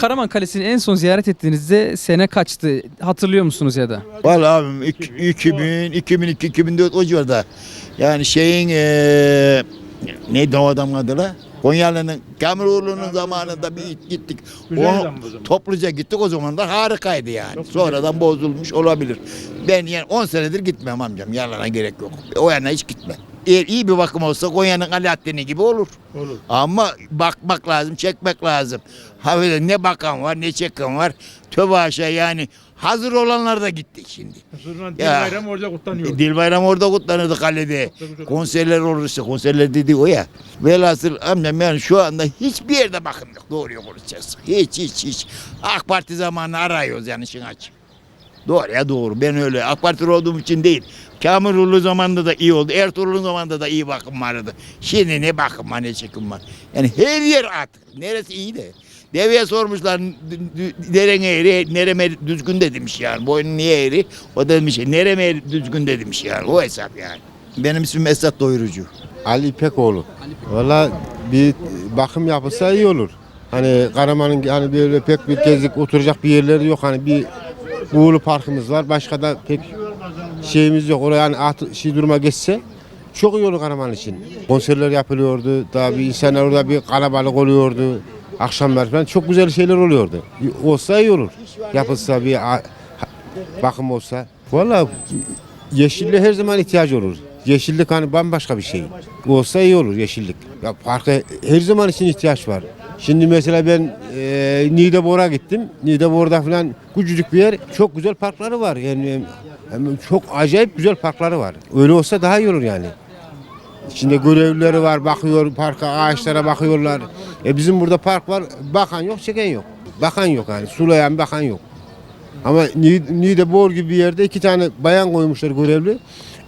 Karaman Kalesi'ni en son ziyaret ettiğinizde sene kaçtı? Hatırlıyor musunuz ya da? Vallahi abim ik- 2000, 2002, 2004 o civarda. Yani şeyin eee neydi o adamın adı la? Konyalı'nın Kamuroğlu'nun zamanında bir gittik. Onu topluca gittik o zaman da harikaydı yani. Sonradan bozulmuş olabilir. Ben yani 10 senedir gitmem amcam. Yalana gerek yok. O yana hiç gitme. Eğer iyi bir bakım olsa Konya'nın Alaaddin'i gibi olur. Olur. Ama bakmak lazım, çekmek lazım. Ha böyle ne bakan var, ne çeken var. Tövbe aşağı yani. Hazır olanlar da gitti şimdi. Sonra Ya. ya. bayram orada kutlanıyor. Dil bayramı orada kutlanırdı kalede. Konserler olur işte. Konserler dedi o ya. Velhasıl amcam yani şu anda hiçbir yerde bakım yok. Doğruyu konuşacağız. Hiç hiç hiç. AK Parti zamanı arıyoruz yani işin açık. Doğru ya doğru. Ben öyle AK Parti olduğum için değil. Kamuroğlu zamanında da iyi oldu. Ertuğrul'un zamanında da iyi bakım vardı. Şimdi ne bakım var ne çekim var. Yani her yer at. Neresi iyi de. Deveye sormuşlar "D- d- neren eğri, nereme düzgün de demiş yani. Boynun niye eğri? O da demiş nereme düzgün de demiş yani. O hesap yani. Benim ismim Esat Doyurucu. Ali İpekoğlu. Valla bir bakım yapılsa iyi olur. Hani Karaman'ın hani böyle pek bir gezlik oturacak bir yerleri yok. Hani bir Uğurlu Parkımız var. Başka da pek şeyimiz yok. Oraya hani at, şey duruma geçse çok iyi olur Karaman için. Konserler yapılıyordu. Daha bir insanlar orada bir kalabalık oluyordu. Akşamlar falan çok güzel şeyler oluyordu. Olsa iyi olur. Yapılsa bir bakım olsa. Valla yeşilliğe her zaman ihtiyacı olur. Yeşillik hani bambaşka bir şey. Olsa iyi olur yeşillik. Ya parka her zaman için ihtiyaç var. Şimdi mesela ben e, Niğdebor'a gittim. Niğdebor'da falan küçücük bir yer. Çok güzel parkları var. Yani hem çok acayip güzel parkları var. Öyle olsa daha iyi olur yani. İçinde görevlileri var, bakıyor parka, ağaçlara bakıyorlar. E bizim burada park var, bakan yok, çeken yok. Bakan yok yani, sulayan bakan yok. Ama Ni- Niğdebor gibi bir yerde iki tane bayan koymuşlar görevli.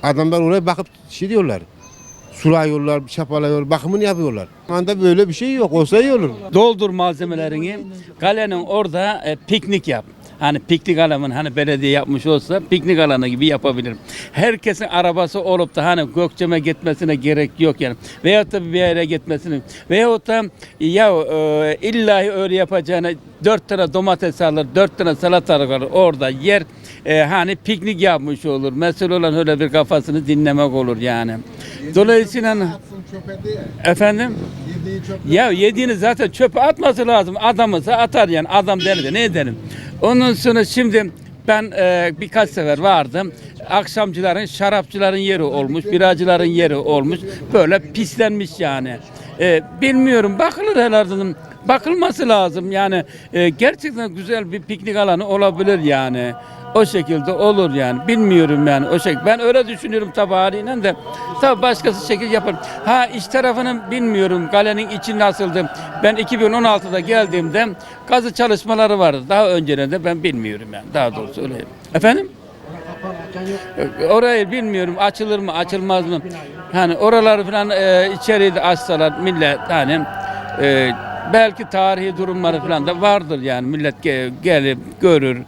Adamlar oraya bakıp şey diyorlar. Sulayıyorlar, çapalıyorlar, bakımını yapıyorlar. Şu anda böyle bir şey yok. Olsa iyi olur. doldur malzemelerini. Kalenin orada e, piknik yap. Hani piknik alanı hani belediye yapmış olsa piknik alanı gibi yapabilirim. Herkesin arabası olup da hani Gökçem'e gitmesine gerek yok yani. Veyahut da bir yere gitmesine. Veyahut da ya e, illahi öyle yapacağına dört tane domates alır, dört tane salatalık alır orada yer. E, hani piknik yapmış olur. Mesele olan öyle bir kafasını dinlemek olur yani. Dolayısıyla efendim ya yediğini zaten çöpe atması lazım. Adamısa atar yani. Adam der de ne ederim. Ondan sonra şimdi ben e, birkaç sefer vardım. Akşamcıların, şarapçıların yeri olmuş, biracıların yeri olmuş. Böyle pislenmiş yani. E, bilmiyorum bakılır herhalde. Bakılması lazım yani. E, gerçekten güzel bir piknik alanı olabilir yani. O şekilde olur yani. Bilmiyorum yani o şekilde. Ben öyle düşünüyorum tabi haliyle de. Tabi başkası şekil yapar. Ha iç tarafını bilmiyorum. Kalenin içi nasıldı. Ben 2016'da geldiğimde kazı çalışmaları vardı. Daha önceden de ben bilmiyorum yani. Daha doğrusu öyle. Efendim? Orayı bilmiyorum açılır mı açılmaz mı? Hani oraları falan e, içeriği de açsalar millet hani e, belki tarihi durumları falan da vardır yani millet ge- gelip görür.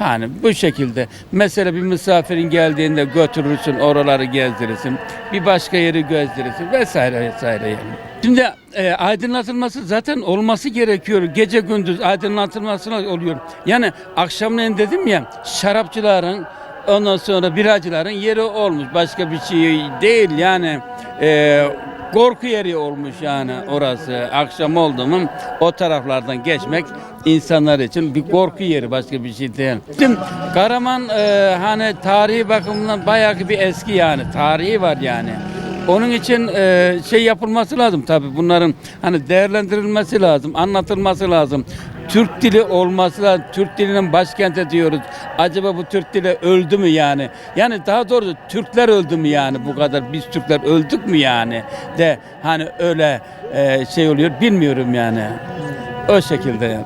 Hani bu şekilde. Mesela bir misafirin geldiğinde götürürsün, oraları gezdirirsin. Bir başka yeri gezdirirsin vesaire vesaire yani. Şimdi e, aydınlatılması zaten olması gerekiyor. Gece gündüz aydınlatılması oluyor. Yani akşamleyin dedim ya şarapçıların ondan sonra biracıların yeri olmuş. Başka bir şey değil yani. E, korku yeri olmuş yani orası. Akşam oldu mu o taraflardan geçmek insanlar için bir korku yeri başka bir şey değil. Şimdi Karaman e, hani tarihi bakımından bayağı bir eski yani. Tarihi var yani. Onun için e, şey yapılması lazım tabii bunların hani değerlendirilmesi lazım, anlatılması lazım. Türk dili olması lazım. Türk dilinin başkenti diyoruz. Acaba bu Türk dili öldü mü yani? Yani daha doğrusu Türkler öldü mü yani bu kadar? Biz Türkler öldük mü yani? De hani öyle e, şey oluyor bilmiyorum yani. O şekilde yani.